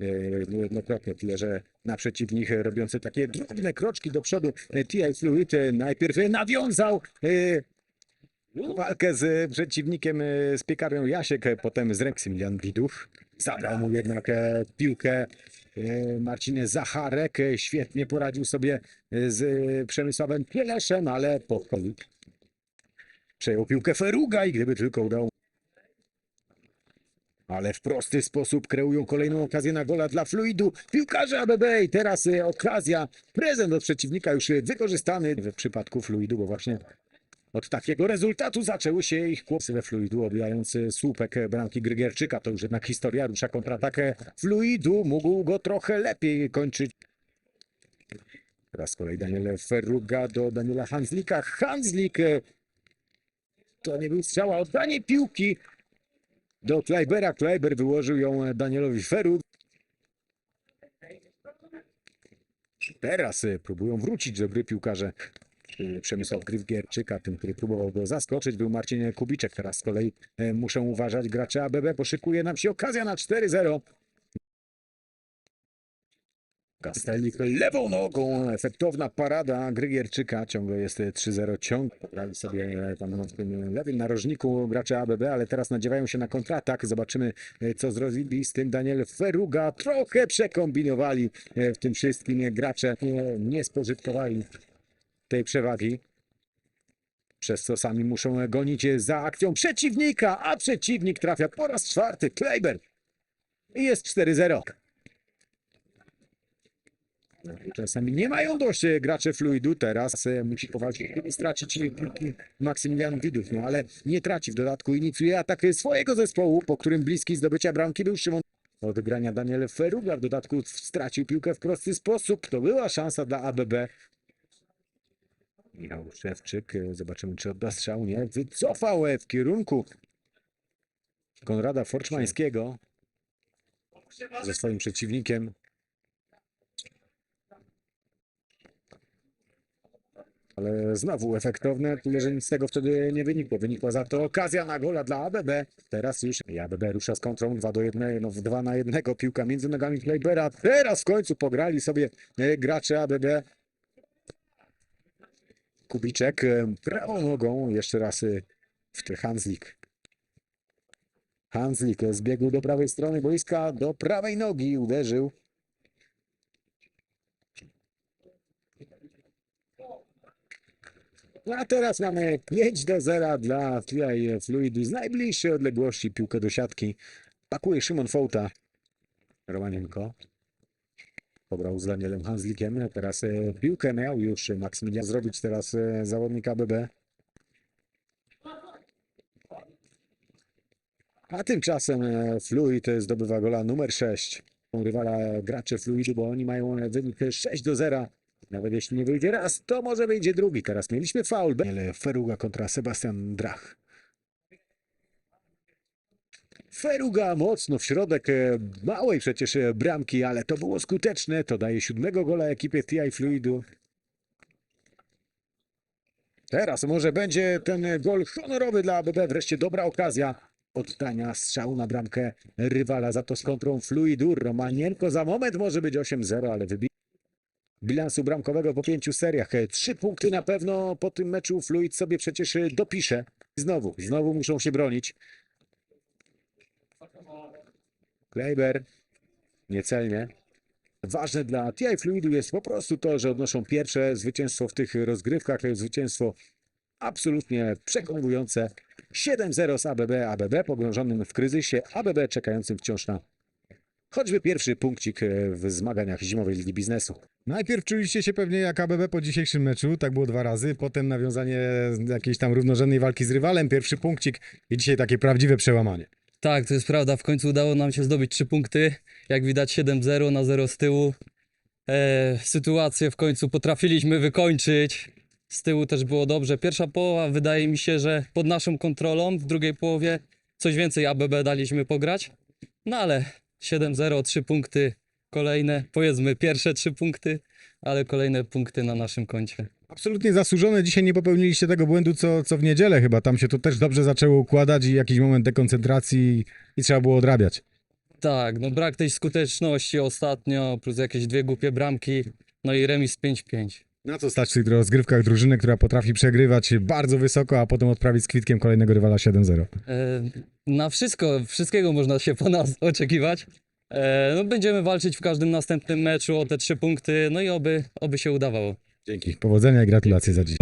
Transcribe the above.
e, niejednokrotnie, tyle że naprzeciw nich robiący takie drobne kroczki do przodu e, TI Fluid e, najpierw nawiązał walkę z przeciwnikiem z piekarnią Jasiek, potem z Reksymilian Widów. Zabrał mu jednak piłkę Marcin Zacharek. Świetnie poradził sobie z Przemysławem Pieleszem, ale po przejął piłkę Feruga i gdyby tylko udało ale w prosty sposób kreują kolejną okazję na gola dla Fluidu. Piłkarze ABB i teraz e, okazja, prezent od przeciwnika już e, wykorzystany w przypadku Fluidu, bo właśnie od takiego rezultatu zaczęły się ich kłopsy we Fluidu, odbijając e, słupek bramki Grygierczyka. To już jednak historia rusza kontratakę Fluidu. Mógł go trochę lepiej kończyć. Teraz z kolei Daniel Ferruga do Daniela Hanslika. Hanslik to nie był strzał, a oddanie piłki do Kleibera. Kleiber wyłożył ją e, Danielowi Feru. Teraz e, próbują wrócić do gry piłkarze e, Przemysław Grywgierczyka. Tym, który próbował go zaskoczyć, był Marcin Kubiczek. Teraz z kolei muszą uważać gracze ABB. Poszykuje nam się okazja na 4-0. Kastelik lewą nogą, efektowna parada Grygierczyka, ciągle jest e, 3-0 ciąg, grali sobie e, tam w tym lewym narożniku gracze ABB, ale teraz nadziewają się na kontratak, zobaczymy e, co zrobili z tym Daniel Feruga, trochę przekombinowali e, w tym wszystkim e, gracze, nie, spożytkowali tej przewagi. Przez co sami muszą e, gonić e, za akcją przeciwnika, a przeciwnik trafia po raz czwarty, Kleiber. I jest 4-0. Czasami nie mają dość e, gracze fluidu, teraz e, musi powalczyć stracić e, piłki Maksymilian Widów, no ale nie traci w dodatku, inicjuje atak e, swojego zespołu, po którym bliski zdobycia bramki był Szymon. Od grania Daniel Feruga w dodatku stracił piłkę w prosty sposób, to była szansa dla ABB. Michał Szewczyk, e, zobaczymy czy odda strzał, nie, wycofał e, w kierunku Konrada Forczmańskiego ze swoim przeciwnikiem. Ale znowu efektowne, tyle że nic z tego wtedy nie wynikło. Wynikła za to okazja na gola dla ABB. Teraz już i ABB rusza z kontrą 2 do 1, no w 2 na 1, piłka między nogami Kleibera. Teraz w końcu pograli sobie e, gracze ABB. Kubiczek e, prawą nogą, jeszcze raz e, w Hanslik. Hanslik zbiegł do prawej strony boiska, do prawej nogi uderzył. No A teraz mamy 5 do 0 dla TI Fluidu z najbliższej odległości piłkę do siatki. Pakuje Szymon Fołta. Romanienko. Pobrał z Danielem Hanslikiem. Teraz e, piłkę miał już Maksymilian zrobić teraz e, zawodnik ABB. A tymczasem e, Fluid zdobywa gola numer 6. Rywala gracze Fluidu, bo oni mają wynik 6 do 0. Nawet jeśli nie wyjdzie raz, to może wyjdzie drugi. Teraz mieliśmy faul. Daniel Feruga kontra Sebastian Drach. Feruga mocno w środek e, małej przecież e, bramki, ale to było skuteczne. To daje siódmego gola ekipie TI Fluidu. Teraz może będzie ten gol honorowy dla ABB. Wreszcie dobra okazja oddania strzału na bramkę rywala. Za to z kontrą Fluidu. Romanienko za moment może być 8-0, ale wybije bilansu bramkowego po pięciu seriach. Trzy punkty na pewno po tym meczu Fluid sobie przecież e, dopisze. Znowu, znowu muszą się bronić. Kleiber niecelnie. Ważne dla TI Fluidu jest po prostu to, że odnoszą pierwsze zwycięstwo w tych rozgrywkach. To jest zwycięstwo absolutnie przekonujące. 7-0 z ABB. ABB pogrążonym w kryzysie. ABB czekającym wciąż na choćby pierwszy punkcik e, w zmaganiach zimowej Ligi Biznesu. Najpierw czuliście się pewnie jak ABB po dzisiejszym meczu, tak było dwa razy, potem nawiązanie jakiejś tam równorzędnej walki z rywalem, pierwszy punkcik i dzisiaj takie prawdziwe przełamanie. Tak, to jest prawda. W końcu udało nam się zdobyć trzy punkty. Jak widać 7-0 na 0 z tyłu. E, sytuację w końcu potrafiliśmy wykończyć. Z tyłu też było dobrze. Pierwsza połowa wydaje mi się, że pod naszą kontrolą. W drugiej połowie coś więcej ABB daliśmy pograć. No ale 7-0, 3 punkty kolejne. Powiedzmy pierwsze 3 punkty, ale kolejne punkty na naszym koncie. Absolutnie zasłużone, dzisiaj nie popełniliście tego błędu co, co w niedzielę chyba, tam się to też dobrze zaczęło układać i jakiś moment dekoncentracji i, i trzeba było odrabiać. Tak, no brak tej skuteczności ostatnio, plus jakieś dwie głupie bramki, no i remis 5-5. Na co stać w tych rozgrywkach drużyny, która potrafi przegrywać bardzo wysoko, a potem odprawić z kwitkiem kolejnego rywala 7-0? E, na wszystko, wszystkiego można się po nas oczekiwać. E, no będziemy walczyć w każdym następnym meczu o te trzy punkty, no i oby, oby się udawało. Dzięki. Powodzenia i gratulacje za dziś.